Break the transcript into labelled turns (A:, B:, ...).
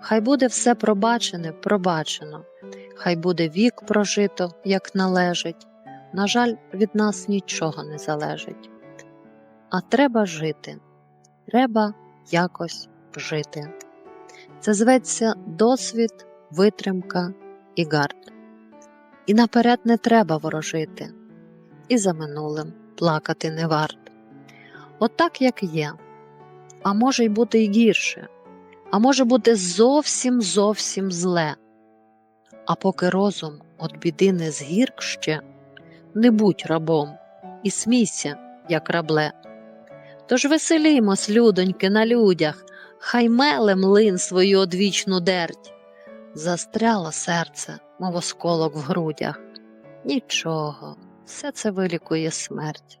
A: хай буде все пробачене, пробачено, хай буде вік прожито, як належить. На жаль, від нас нічого не залежить. А треба жити, треба якось жити. Це зветься досвід, витримка і гард. І наперед не треба ворожити, і за минулим плакати не варт. Отак, як є, а може й бути й гірше, а може бути зовсім зовсім зле. А поки розум от біди не згірк ще, не будь рабом і смійся, як рабле. Тож веселімось, людоньки, на людях, хай меле млин свою одвічну дерть. Застряло серце, мов осколок в грудях. Нічого, все це вилікує смерть.